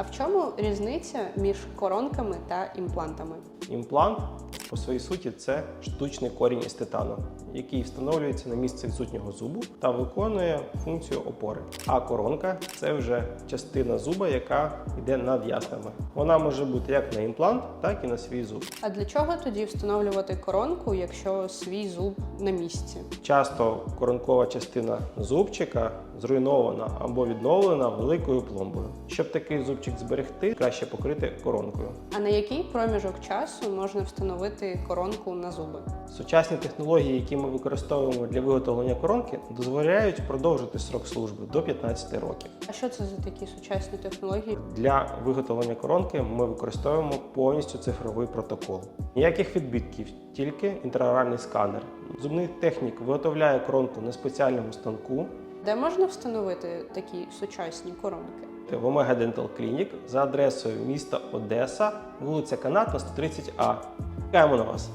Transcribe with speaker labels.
Speaker 1: А в чому різниця між коронками та імплантами?
Speaker 2: Імплант по своїй суті це штучний корінь із титану, який встановлюється на місце відсутнього зубу та виконує функцію опори. А коронка це вже частина зуба, яка йде над яснами. Вона може бути як на імплант, так і на свій зуб.
Speaker 1: А для чого тоді встановлювати коронку, якщо свій зуб на місці?
Speaker 2: Часто коронкова частина зубчика зруйнована або відновлена великою пломбою. Щоб такий зубчик зберегти, краще покрити коронкою.
Speaker 1: А на який проміжок часу можна встановити коронку на зуби?
Speaker 2: Сучасні технології, які ми використовуємо для виготовлення коронки, дозволяють продовжити срок служби до 15 років.
Speaker 1: А що це за такі сучасні технології?
Speaker 2: Для виготовлення коронки ми використовуємо повністю цифровий протокол. Ніяких відбитків, тільки інтраоральний сканер. Зубний технік виготовляє коронку на спеціальному станку
Speaker 1: Де можна встановити такі сучасні коронки?
Speaker 2: в Omega Dental Clinic за адресою міста Одеса, вулиця Канатна, 130А. Carmo Nossa.